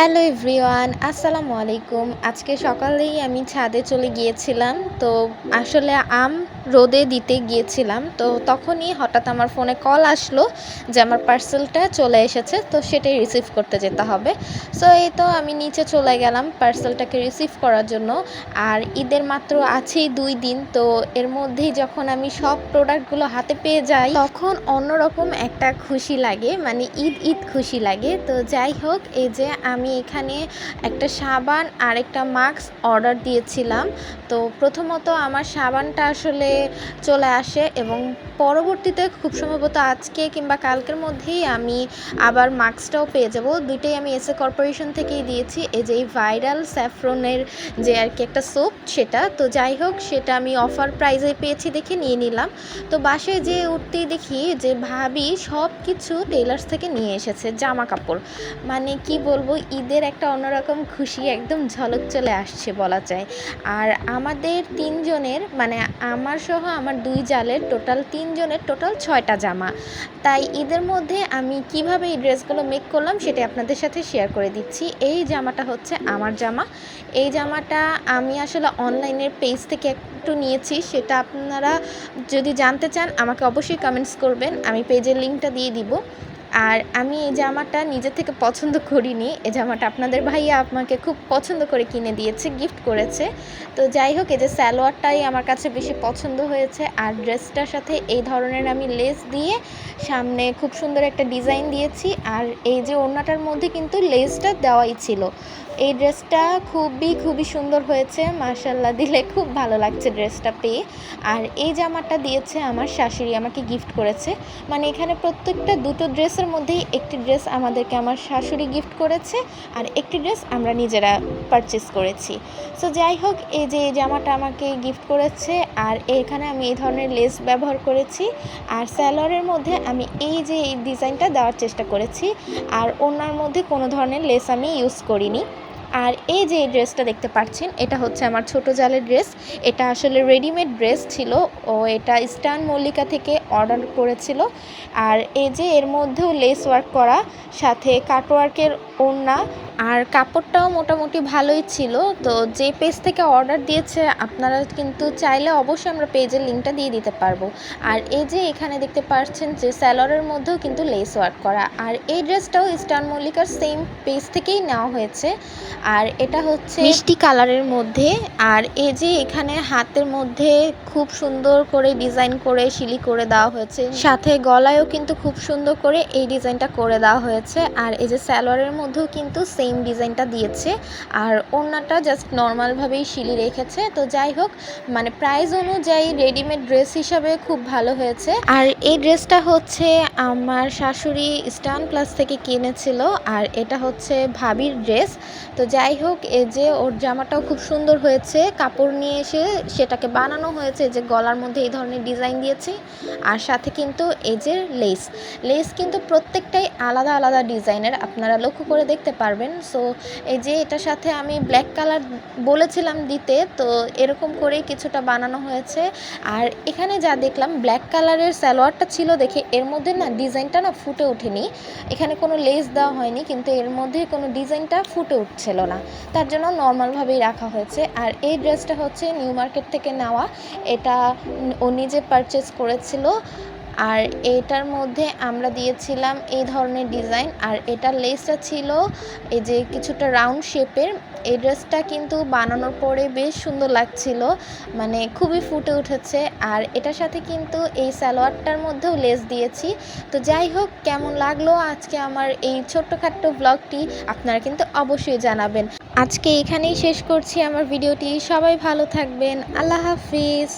Hello everyone আসসালামু আলাইকুম। আজকে সকালেই আমি ছাদে চলে গিয়েছিলাম। তো আসলে আম রোদে দিতে গিয়েছিলাম, তো তখনই হঠাৎ আমার ফোনে কল আসলো যে আমার পার্সেলটা চলে এসেছে, তো সেটাই রিসিভ করতে যেতে হবে। সো এই তো আমি নিচে চলে গেলাম পার্সেলটাকে রিসিভ করার জন্য, আর ঈদের মাত্র আছেই দুই দিন, তো এর মধ্যেই যখন আমি সব প্রোডাক্টগুলো হাতে পেয়ে যাই, তখন অন্যরকম একটা খুশি লাগে মানে ঈদ ঈদ খুশি লাগে। তো যাই হোক, এই যে আমি এখানে একটা সাবান আর একটা মাস্ক অর্ডার দিয়েছিলাম, তো প্রথমত আমার সাবানটা আসলে চলে আসে এবং পরবর্তীতে খুব সম্ভবত আজকে কিংবা কালকের মধ্যেই আমি আবার মাস্কটাও পেয়ে যাব। দুইটাই আমি এসএ কর্পোরেশন থেকেই দিয়েছি। এই যে এই ভাইরাল স্যাফ্রনের যে আর কি একটা সোপ সেটা, তো যাই হোক সেটা আমি অফার প্রাইজে পেয়েছি দেখে নিয়ে নিলাম। তো বাসায় যে উঠতেই দেখি যে ভাবি সব কিছু টেলার্স থেকে নিয়ে এসেছে, জামা কাপড়। মানে কি বলব, ঈদের একটা অন্যরকম খুশি, একদম ঝলক চলে আসছে বলা যায়। আর আমাদের তিনজনের মানে আমার সহ আমার দুই জালের টোটাল তিনজনের টোটাল ছয়টা জামা। তাই ঈদের মধ্যে আমি কীভাবে এই ড্রেসগুলো মেক করলাম সেটা আপনাদের সাথে শেয়ার করে দিচ্ছি। এই জামাটা হচ্ছে আমার জামা। এই জামাটা আমি আসলে অনলাইনের পেজ থেকে একটু নিয়েছি, সেটা আপনারা যদি জানতে চান আমাকে অবশ্যই কমেন্টস করবেন। আমি পেজের লিঙ্কটা দিয়ে দিব। আর আমি এই জামাটা নিজে থেকে পছন্দ করিনি। এই জামাটা আপনাদের ভাইয়া আমাকে খুব পছন্দ করে কিনে দিয়েছে গিফট করেছে। তো যাই হোক, এই যে স্যালোয়ারটাই আমার কাছে বেশি পছন্দ হয়েছে। আর ড্রেসটার সাথে এই ধরনের আমি লেস দিয়ে সামনে খুব সুন্দর একটা ডিজাইন দিয়েছি। আর এই যে ওড়নাটার মধ্যে কিন্তু লেসটা দেওয়াই ছিল। এই ড্রেসটা খুবই খুবই সুন্দর হয়েছে। মার্শাল্লাহ দিলে খুব ভালো লাগছে ড্রেসটা পেয়ে। আর এই জামাটা দিয়েছে আমার শাশুড়ি, আমাকে গিফট করেছে। মানে এখানে প্রত্যেকটা দুটো ড্রেসের মধ্যেই একটি ড্রেস আমাদেরকে আমার শাশুড়ি গিফট করেছে আর একটি ড্রেস আমরা নিজেরা পারচেস করেছি। সো যাই হোক, এই যে এই জামাটা আমাকে গিফট করেছে আর এখানে আমি এই ধরনের লেস ব্যবহার করেছি। আর স্যালোয়ারের মধ্যে আমি এই যে এই ডিজাইনটা দেওয়ার চেষ্টা করেছি। আর ওনার মধ্যে কোনো ধরনের লেস আমি ইউজ করিনি। আর এই যে এই ড্রেসটা দেখতে পাচ্ছেন, এটা হচ্ছে আমার ছোট জালের ড্রেস। এটা আসলে রেডিমেড ড্রেস ছিল, ও এটা স্টান মল্লিকা থেকে অর্ডার করেছিল। আর এই যে এর মধ্যেও লেস ওয়ার্ক করা, সাথে কাটওয়ার্কের ওড়না আর কাপড়টাও মোটামুটি ভালোই ছিল। তো যে পেজ থেকে অর্ডার দিয়েছে আপনারা কিন্তু চাইলে অবশ্যই আমরা পেজের লিঙ্কটা দিয়ে দিতে পারব। আর এই যে এখানে দেখতে পাচ্ছেন যে স্যালোয়ারের মধ্যেও কিন্তু লেস ওয়ার্ক করা। আর এই ড্রেসটাও স্টার মল্লিকার সেম পেজ থেকেই নেওয়া হয়েছে। আর এটা হচ্ছে মিষ্টি কালারের মধ্যে। আর এই যে এখানে হাতের মধ্যে খুব সুন্দর করে ডিজাইন করে শিলি করে দেওয়া হয়েছে। সাথে গলায়ও কিন্তু খুব সুন্দর করে এই ডিজাইনটা করে দেওয়া হয়েছে। আর এই যে স্যালোয়ারের মধ্যেও কিন্তু সেম ডিজাইনটা দিয়েছে। আর ওড়নাটা জাস্ট নর্মালভাবেই শিলি রেখেছে। তো যাই হোক মানে প্রাইস অনুযায়ী রেডিমেড ড্রেস হিসাবে খুব ভালো হয়েছে। আর এই ড্রেসটা হচ্ছে আমার শাশুড়ি স্টান প্লাস থেকে কিনেছিল। আর এটা হচ্ছে ভাবির ড্রেস তো যাই হোক, এই যে ওর জামাটাও খুব সুন্দর হয়েছে। কাপড় নিয়ে এসে সেটাকে বানানো হয়েছে। যে গলার মধ্যে এই ধরনের ডিজাইন দিয়েছি। আর সাথে কিন্তু এই যে লেস লেস কিন্তু প্রত্যেকটাই আলাদা আলাদা ডিজাইনের আপনারা লক্ষ্য করে দেখতে পারবেন। সো এই যে এটার সাথে আমি ব্ল্যাক কালার বলেছিলাম দিতে, তো এরকম করেই কিছুটা বানানো হয়েছে। আর এখানে যা দেখলাম ব্ল্যাক কালারের সালোয়ারটা ছিল দেখে এর মধ্যে না ডিজাইনটা না ফুটে ওঠেনি। এখানে কোনো লেস দেওয়া হয়নি, কিন্তু এর মধ্যে কোনো ডিজাইনটা ফুটে উঠছিল না। তার জন্য নর্মালভাবেই রাখা হয়েছে। আর এই ড্রেসটা হচ্ছে নিউ মার্কেট থেকে নেওয়া। এটা ও নিজে পারচেস করেছিল আর এটার মধ্যে আমরা দিয়েছিলাম এই ধরনের ডিজাইন, আর এটার লেসটা ছিল এই যে কিছুটা রাউন্ড শেপের। এই ড্রেসটা কিন্তু বানানোর পরে বেশ সুন্দর লাগছিল মানে খুবই ফুটে উঠেছে। আর এটার সাথে কিন্তু এই সালোয়ারটার মধ্যেও লেস দিয়েছি। তো যাই হোক, কেমন লাগল আজকে আমার এই ছোট্টখাট্ট ব্লগটি আপনারা কিন্তু অবশ্যই জানাবেন। আজকে এখানেই শেষ করছি আমার ভিডিওটি। সবাই ভালো থাকবেন। আল্লাহ হাফিজ।